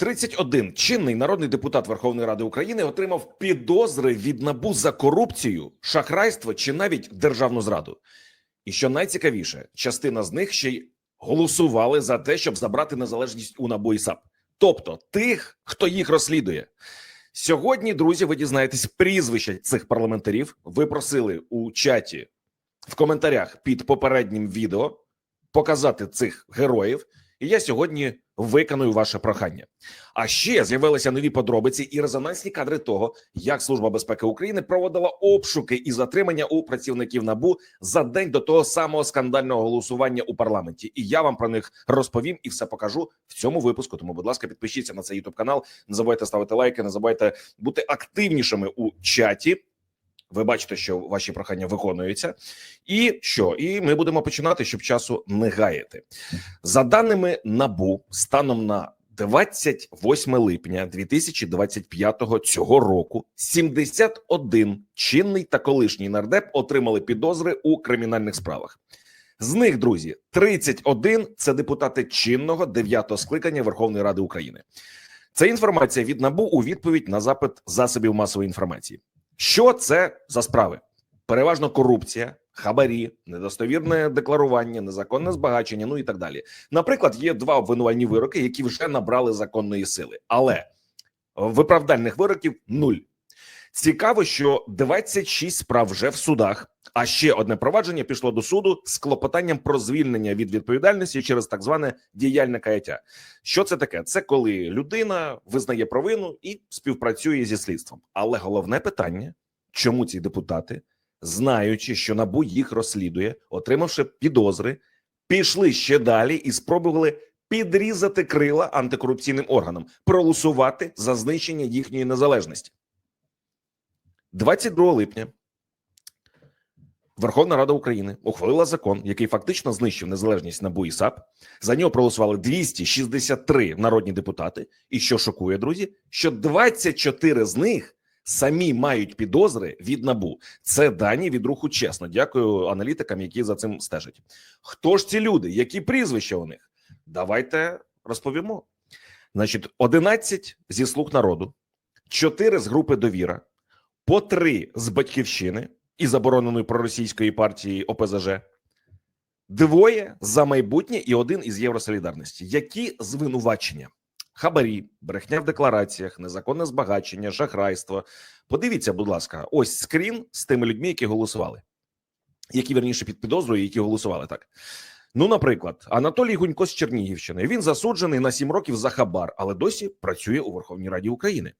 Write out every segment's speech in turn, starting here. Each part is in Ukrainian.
31 чинний народний депутат Верховної Ради України отримав підозри від набу за корупцію, шахрайство чи навіть державну зраду. І що найцікавіше, частина з них ще й голосували за те, щоб забрати незалежність у НАБУ і САП, тобто тих, хто їх розслідує. Сьогодні, друзі, ви дізнаєтесь прізвища цих парламентарів. Ви просили у чаті в коментарях під попереднім відео показати цих героїв. І я сьогодні виконую ваше прохання. А ще з'явилися нові подробиці і резонансні кадри того, як Служба безпеки України проводила обшуки і затримання у працівників набу за день до того самого скандального голосування у парламенті. І я вам про них розповім і все покажу в цьому випуску. Тому, будь ласка, підпишіться на цей youtube канал. Не забувайте ставити лайки, не забувайте бути активнішими у чаті. Ви бачите, що ваші прохання виконуються, і що? І ми будемо починати, щоб часу не гаяти. За даними набу, станом на 28 липня 2025 цього року 71 чинний та колишній нардеп отримали підозри у кримінальних справах. З них, друзі, 31 – це депутати чинного 9-го скликання Верховної Ради України. Це інформація від набу у відповідь на запит засобів масової інформації. Що це за справи? Переважно корупція, хабарі, недостовірне декларування, незаконне збагачення, ну і так далі. Наприклад, є два обвинувальні вироки, які вже набрали законної сили, але виправдальних вироків нуль. Цікаво, що 26 справ вже в судах, а ще одне провадження пішло до суду з клопотанням про звільнення від відповідальності через так зване діяльне каяття. Що це таке? Це коли людина визнає провину і співпрацює зі слідством. Але головне питання: чому ці депутати, знаючи, що набу їх розслідує, отримавши підозри, пішли ще далі і спробували підрізати крила антикорупційним органам, проголосувати за знищення їхньої незалежності. 22 липня Верховна Рада України ухвалила закон, який фактично знищив незалежність НАБУ і САП. За нього проголосували 263 народні депутати. І що шокує, друзі, що 24 з них самі мають підозри від НАБУ. Це дані від руху чесно. Дякую аналітикам, які за цим стежать. Хто ж ці люди? Які прізвища у них? Давайте розповімо. Значить, 11 зі слуг народу, 4 з групи довіра, по 3 з батьківщини і забороненої проросійської партії ОПЗЖ, двоє за майбутнє і один із Євросолідарності. Які звинувачення? Хабарі, брехня в деклараціях, незаконне збагачення, шахрайство. Подивіться, будь ласка, ось скрін з тими людьми, які голосували, які верніше під підозрою, які голосували так. Ну, наприклад, Анатолій Гунько з Чернігівщини. Він засуджений на 7 років за хабар, але досі працює у Верховній Раді України.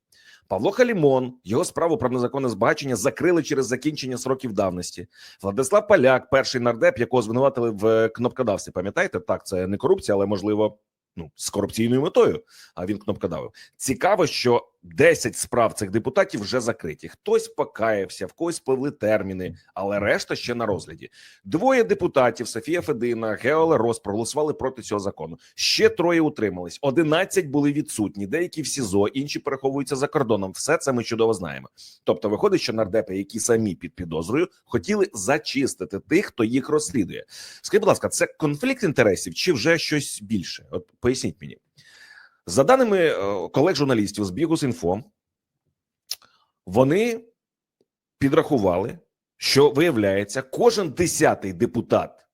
Павло Халімон його справу про незаконне збагачення закрили через закінчення сроків давності. Владислав Поляк, перший нардеп, якого звинуватили в кнопкодавстві. Пам'ятаєте, так це не корупція, але можливо. Ну, з корупційною метою, а він кнопкодавив. Цікаво, що 10 справ цих депутатів вже закриті. Хтось покаявся, в когось пливли терміни, але решта ще на розгляді. Двоє депутатів Софія Федина, Геоле Рос проголосували проти цього закону. Ще троє утримались. 11 були відсутні. Деякі в СІЗО, інші переховуються за кордоном. Все це ми чудово знаємо. Тобто, виходить, що нардепи, які самі під підозрою, хотіли зачистити тих, хто їх розслідує. Скажіть, будь ласка, це конфлікт інтересів чи вже щось більше? От поясніть мені. За даними е, колег журналістів з Бігус.Інфо, вони підрахували, що виявляється, кожен десятий депутат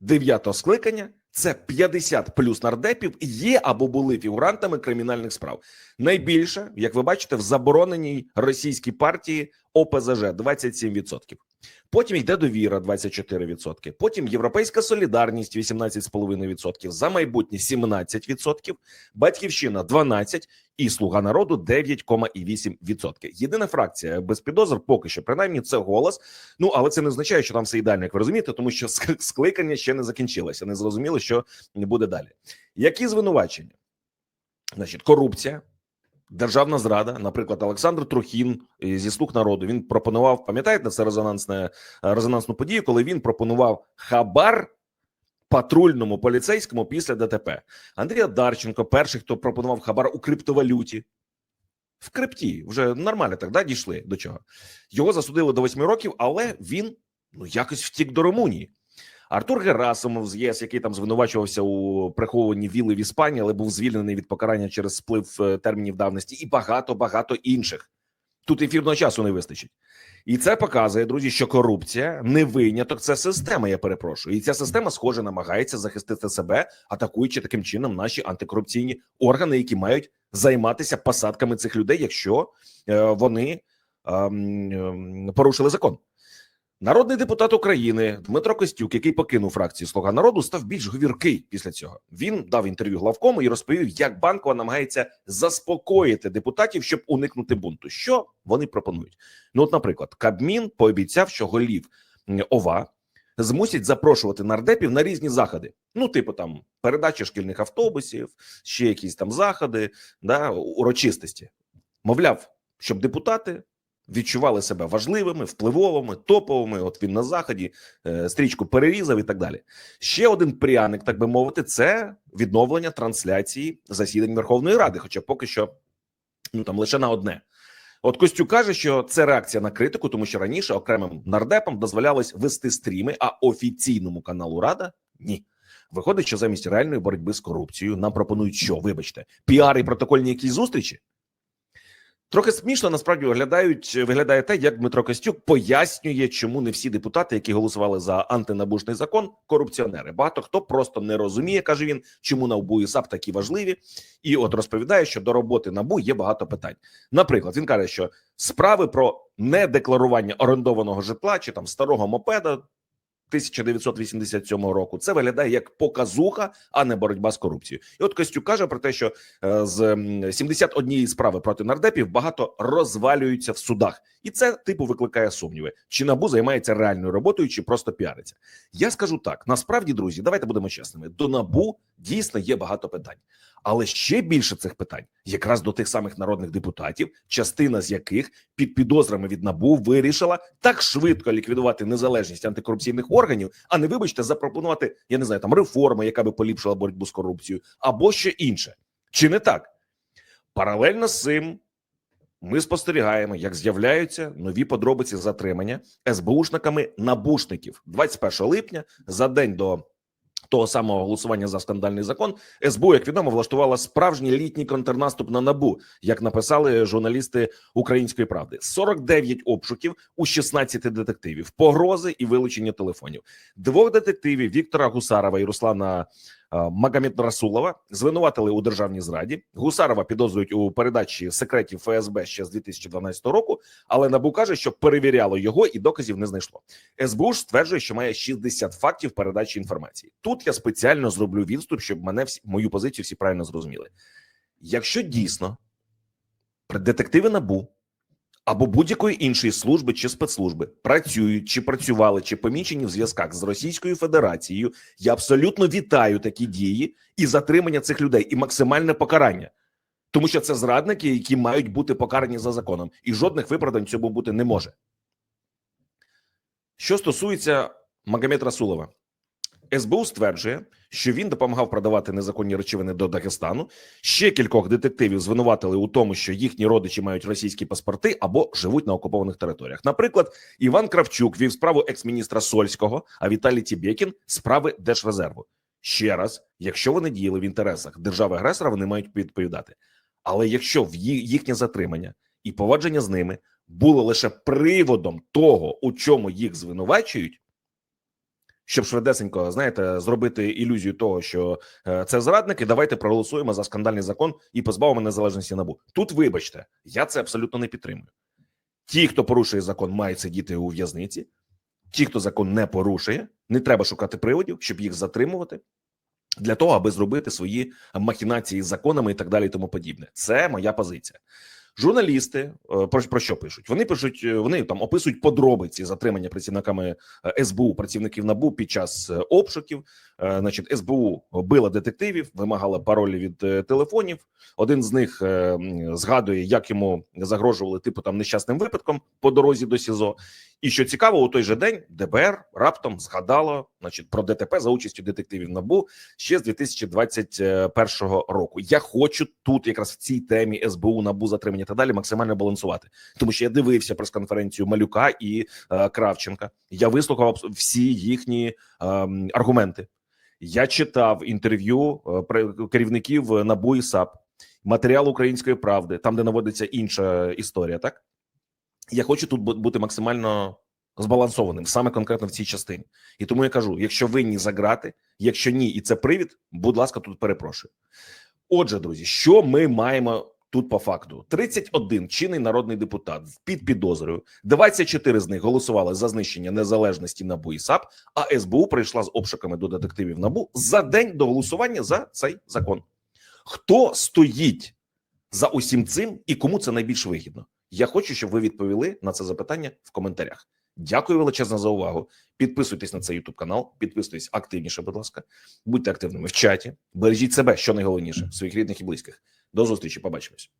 дев'ятого скликання це 50 плюс нардепів є або були фігурантами кримінальних справ. Найбільше, як ви бачите, в забороненій російській партії ОПЗЖ 27%. Потім йде довіра 24%, Потім Європейська солідарність 18,5%, за майбутнє 17%, Батьківщина 12% і Слуга народу 9,8%. Єдина фракція без підозр, поки що, принаймні, це голос. Ну але це не означає, що там все ідеально, як ви розумієте, тому що скликання ще не закінчилося. Не зрозуміло, що буде далі. Які звинувачення? Значить, корупція. Державна зрада, наприклад, Олександр Трухін зі слуг народу він пропонував. Пам'ятаєте, це резонансне резонансну подію, коли він пропонував хабар патрульному поліцейському після ДТП. Андрій Дарченко, перший, хто пропонував хабар у криптовалюті. В крипті вже нормально так да, дійшли до чого. Його засудили до восьми років, але він ну якось втік до Румунії. Артур Герасимов з ЄС, який там звинувачувався у прихованні віли в Іспанії, але був звільнений від покарання через сплив е, термінів давності, і багато багато інших. Тут ефірного часу не вистачить. І це показує, друзі, що корупція не виняток, це система. Я перепрошую, і ця система, схоже, намагається захистити себе, атакуючи таким чином наші антикорупційні органи, які мають займатися посадками цих людей, якщо е, вони ем, ем, порушили закон. Народний депутат України Дмитро Костюк, який покинув фракцію Слуга народу, став більш говіркий після цього. Він дав інтерв'ю главкому і розповів, як банкова намагається заспокоїти депутатів, щоб уникнути бунту. Що вони пропонують? Ну, от, наприклад, Кабмін пообіцяв, що голів ОВА змусять запрошувати нардепів на різні заходи. Ну, типу, там передача шкільних автобусів, ще якісь там заходи, да, урочистості. Мовляв, щоб депутати відчували себе важливими, впливовими, топовими. От він на заході е, стрічку перерізав і так далі. Ще один пряник, так би мовити, це відновлення трансляції засідань Верховної Ради. Хоча поки що ну там лише на одне. От Костю каже, що це реакція на критику, тому що раніше окремим нардепам дозволялось вести стріми, а офіційному каналу Рада ні. Виходить, що замість реальної боротьби з корупцією нам пропонують що, вибачте, піар і протокольні якісь зустрічі. Трохи смішно насправді виглядають виглядає те, як Дмитро Костюк пояснює, чому не всі депутати, які голосували за антинабушний закон, корупціонери. Багато хто просто не розуміє, каже він, чому НАБУ і САП такі важливі, і от розповідає, що до роботи набу є багато питань. Наприклад, він каже, що справи про недекларування орендованого житла чи там старого мопеда 1987 року це виглядає як показуха, а не боротьба з корупцією. І от Костюк каже про те, що е, з м, 71 справи проти нардепів багато розвалюються в судах, і це типу викликає сумніви. Чи набу займається реальною роботою, чи просто піариться? Я скажу так: насправді, друзі, давайте будемо чесними. До набу дійсно є багато питань, але ще більше цих питань якраз до тих самих народних депутатів, частина з яких під підозрами від набу вирішила так швидко ліквідувати незалежність антикорупційних органів, а не вибачте, запропонувати я не знаю там реформи, яка би поліпшила боротьбу з корупцією, або ще інше. Чи не так? Паралельно з цим ми спостерігаємо, як з'являються нові подробиці затримання СБУшниками набушників 21 липня за день до. Того самого голосування за скандальний закон СБУ, як відомо, влаштувала справжній літній контрнаступ на набу, як написали журналісти Української правди. 49 обшуків у 16 детективів, погрози і вилучення телефонів. Двох детективів Віктора Гусарова і Руслана Магомед Расулова звинуватили у державній зраді. Гусарова підозрюють у передачі секретів ФСБ ще з 2012 року, але НАБУ каже, що перевіряло його і доказів не знайшло. СБУ ж стверджує, що має 60 фактів передачі інформації. Тут я спеціально зроблю відступ, щоб мене всі мою позицію всі правильно зрозуміли. Якщо дійсно детективи НАБУ або будь-якої іншої служби чи спецслужби працюють чи працювали, чи помічені в зв'язках з Російською Федерацією, я абсолютно вітаю такі дії і затримання цих людей, і максимальне покарання. Тому що це зрадники, які мають бути покарані за законом, і жодних виправдань цьому бути не може. Що стосується Магомед Расулова, СБУ стверджує, що він допомагав продавати незаконні речовини до Дагестану. Ще кількох детективів звинуватили у тому, що їхні родичі мають російські паспорти або живуть на окупованих територіях. Наприклад, Іван Кравчук вів справу екс-міністра Сольського, а Віталій Тібєкін – справи Держрезерву. Ще раз, якщо вони діяли в інтересах держави агресора, вони мають відповідати. Але якщо в їхнє затримання і поводження з ними було лише приводом того, у чому їх звинувачують, щоб швидесенько, знаєте, зробити ілюзію того, що е, це зрадники, давайте проголосуємо за скандальний закон і позбавимо незалежності набу. Тут, вибачте, я це абсолютно не підтримую. Ті, хто порушує закон, мають сидіти у в'язниці. Ті, хто закон не порушує, не треба шукати приводів, щоб їх затримувати. Для того аби зробити свої махінації з законами і так далі, і тому подібне, це моя позиція. Журналісти е, про, про що пишуть? Вони пишуть, е, вони там описують подробиці затримання працівниками е, СБУ, працівників НАБУ під час обшуків. Значить, СБУ била детективів, вимагала паролі від телефонів. Один з них згадує, як йому загрожували типу там нещасним випадком по дорозі до СІЗО. І що цікаво, у той же день ДБР раптом згадало значить, про ДТП за участю детективів НАБУ ще з 2021 року. Я хочу тут, якраз в цій темі СБУ, НАБУ, затримання та далі максимально балансувати, тому що я дивився прес-конференцію Малюка і е, Кравченка. Я вислухав всі їхні ем, аргументи. Я читав інтерв'ю е, керівників НАБУ і САП, матеріал української правди, там де наводиться інша історія. Так я хочу тут бути максимально збалансованим, саме конкретно в цій частині. І тому я кажу: якщо винні заграти, якщо ні, і це привід, будь ласка, тут перепрошую. Отже, друзі, що ми маємо тут по факту? 31 чинний народний депутат під підозрою, 24 з них голосували за знищення незалежності НАБУ і САП, а СБУ прийшла з обшуками до детективів НАБУ за день до голосування за цей закон. Хто стоїть за усім цим і кому це найбільш вигідно? Я хочу, щоб ви відповіли на це запитання в коментарях. Дякую величезно за увагу. Підписуйтесь на цей YouTube канал, підписуйтесь активніше, будь ласка. Будьте активними в чаті. Бережіть себе, що найголовніше, своїх рідних і близьких. До зустрічі, побачимось.